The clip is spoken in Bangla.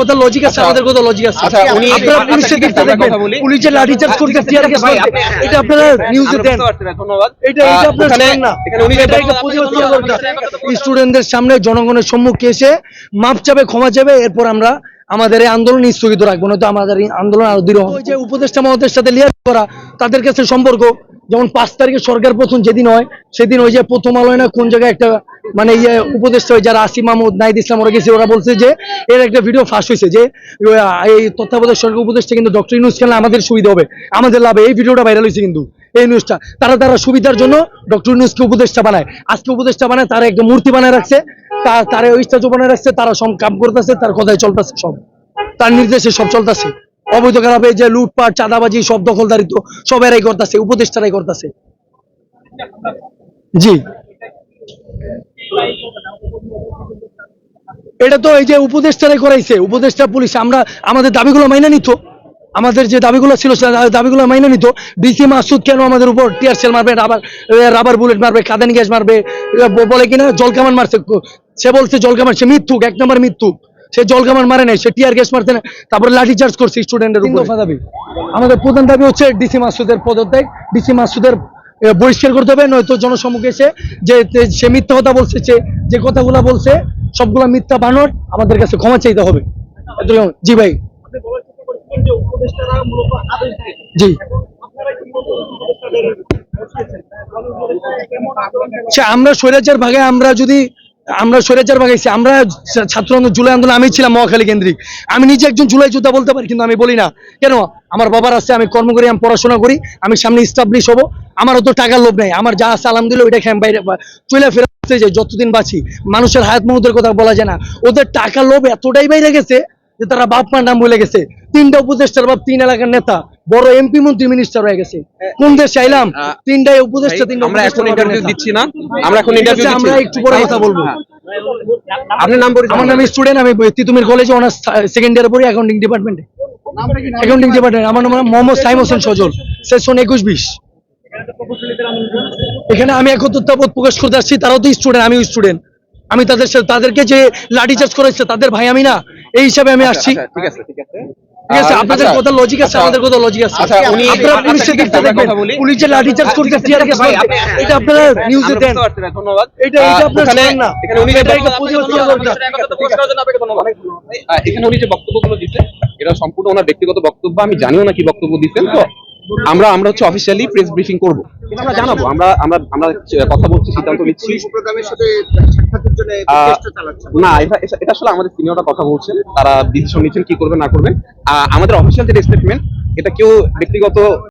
কথা লজিক আছে আমাদের কথা লজিক আছে। আচ্ছা, আপনারা আচ্ছা, পুলিশের দিকটা দেখবেন কথা বলি। পুলিশের লাঠিচার্জ করতে টিয়ার গ্যাস ভাই, এটা আপনারা নিউজে দেন। বুঝতে পারছি না, ধন্যবাদ। এটা এটা আহ, আপনার না। এখানে উনি যে এটা একটা প্রতিবাদ করা দরকার। স্টুডেন্টদের সামনে জনগণের সম্মুখে এসে মাপ চাবে ক্ষমা চাবে এরপর আমরা আমাদের এই আন্দোলন স্থগিত রাখব। না তো আমাদের এই আন্দোলন আরও দৃঢ় হবে। যে উপদেষ্টা মহোদয়ের সাথে লিয়ার করা তাদের কাছে সম্পর্ক যেমন পাঁচ তারিখে সরকার প্রথম যেদিন হয় সেদিন ওই যে প্রথম আলোয় না কোন জায়গায় একটা মানে ইয়ে উপদেষ্টা যারা আসিম মাহমুদ নাইদ ইসলাম ওরা গেছে, ওরা বলছে যে এর একটা ভিডিও ফাঁস হয়েছে যে এই তত্ত্বাবধায়ক সরকার উপদেষ্টা কিন্তু ডক্টর ইউনুস খেলে আমাদের সুবিধা হবে। আমাদের লাভে এই ভিডিওটা ভাইরাল হয়েছে কিন্তু, এই নিউজটা তারা তারা সুবিধার জন্য ডক্টর ইউনুসকে উপদেষ্টা বানায়। আজকে উপদেষ্টা বানায়, তারা একটা মূর্তি বানায় রাখছে তারা ওই স্ট্যাচু বানায় রাখছে, তারা সব কাম করতেছে, তার কথাই চলতেছে সব। তার নির্দেশে সব চলতেছে। অবৈধ খারাপে যে লুটপাট, চাঁদাবাজি, সব দখলদারিত্ব সব এরাই করতেছে, উপদেষ্টারাই করতেছে। জি। এটা তো এই যে উপদেষ্টারাই করাইছে উপদেষ্টা পুলিশ আমরা আমাদের দাবিগুলো মাইনে নিত। আমাদের যে দাবিগুলো ছিল দাবিগুলো মাইনে নিত। ডিসি মাসুদ কেন আমাদের উপর টিয়ার সেল মারবে রাবার রাবার বুলেট মারবে কাঁদানি গ্যাস মারবে বলে কিনা জলকামান মারছে। সে বলছে জলকামান সে মিথ্যুক এক নম্বর মিথ্যুক সে জলকামান মারে নাই সে টিয়ার গ্যাস মারতে না তারপরে লাঠি চার্জ করছে স্টুডেন্টের উপর। দাবি। আমাদের প্রধান দাবি হচ্ছে ডিসি মাসুদের পদত্যাগ। ডিসি মাসুদের বহিষ্কার করতে হবে, নয়তো জনসম্মুখে এসে যে সে মিথ্যা কথা বলছে যে কথাগুলো বলছে, সবগুলা মিথ্যা বানর আমাদের কাছে ক্ষমা চাইতে হবে। জি ভাই। জি। আমরা স্বৈরাচার ভাগে আমরা যদি, আমরা স্বৈরাচার ভাগাইছি আমরা ছাত্র জুলাই আন্দোলন, আমি ছিলাম মহাখালী কেন্দ্রিক। আমি নিজে একজন জুলাই যোদ্ধা বলতে পারি, কিন্তু আমি বলি না। কেন? আমার বাবার আছে, আমি কর্ম করি, আমি পড়াশোনা করি, আমি সামনে স্টাবলিশ হব। আমার অত টাকার লোভ নাই। আমার যা আছে আলহামদুলিল্লাহ ওইটা খেয়ে। বাইরে চলে ফেরাতে যাই যতদিন বাঁচি মানুষের হায়াত মহুদের কথা বলা যায় না। ওদের টাকার লোভ এতটাই বাইরে গেছে যে তারা বাপ মার নাম বলে গেছে। তিনটা উপদেষ্টার বাপ তিন এলাকার নেতা বড় এমপি মন্ত্রী মিনিস্টার হয়ে গেছে। কোন দেশ চাইলাম? তিনটাই উপদেষ্টা তিনটা আমরা এখন ইন্টারভিউ দিচ্ছি না। আমরা এখন ইন্টারভিউ দিচ্ছি। আমরা একটু পরে কথা বলব। আপনার নাম আমার নাম স্টুডেন্ট আমি তিতুমির কলেজে অনার্স সেকেন্ড ইয়ারে পড়ি অ্যাকাউন্টিং ডিপার্টমেন্টে অ্যাকাউন্টিং ডিপার্টমেন্ট আমার নাম মোহাম্মদ সাইম হোসেন সজল। সেশন একুশ বিশ। এখানে আমি একত্রতাবোধ প্রকাশ করতে আসছি তারাও তো স্টুডেন্ট আমিও স্টুডেন্ট আমি তাদের সাথে তাদেরকে যে লাঠি চার্জ করেছে তাদের ভাই আমি না এই হিসাবে আমি আসছি। আচ্ছা, ঠিক আছে ঠিক আছে। ঠিক আছে আপনাদের আচ্ছা, কথা লজিক আছে আচ্ছা, আমাদের কথা লজিক আছে। আচ্ছা, আপনারা আচ্ছা, পুলিশের দিকটা দেখবেন কথা বলি। লাঠি চার্জ করতে টিয়ার গ্যাস ভাই, এটা আপনারা নিউজে দেন বুঝতে পারছি না, ধন্যবাদ। এটা এটা আপনারা ওখানে- না। এখানে উনি এটা একটা বক্তব্য- প্রতিবাদ করা দরকার। আহ, এখানে উনি যে বক্তব্যগুলো দিচ্ছেন এটা সম্পূর্ণ ওনার ব্যক্তিগত বক্তব্য আমি জানিও না কি বক্তব্য দিচ্ছেন তো আমরা আমরা হচ্ছে অফিসিয়ালি প্রেস ব্রিফিং করব। আমরা জানাব আমরা আমরা আমরা কথা বলছি সিদ্ধান্ত নিচ্ছি। না এটা আসলে আমাদের সিনিয়ররা কথা বলছেন তারা ডিসিশন নিচ্ছেন কি করবেন না করবেন আহ, আমাদের অফিসিয়াল যে স্টেটমেন্ট এটা কেউ ব্যক্তিগত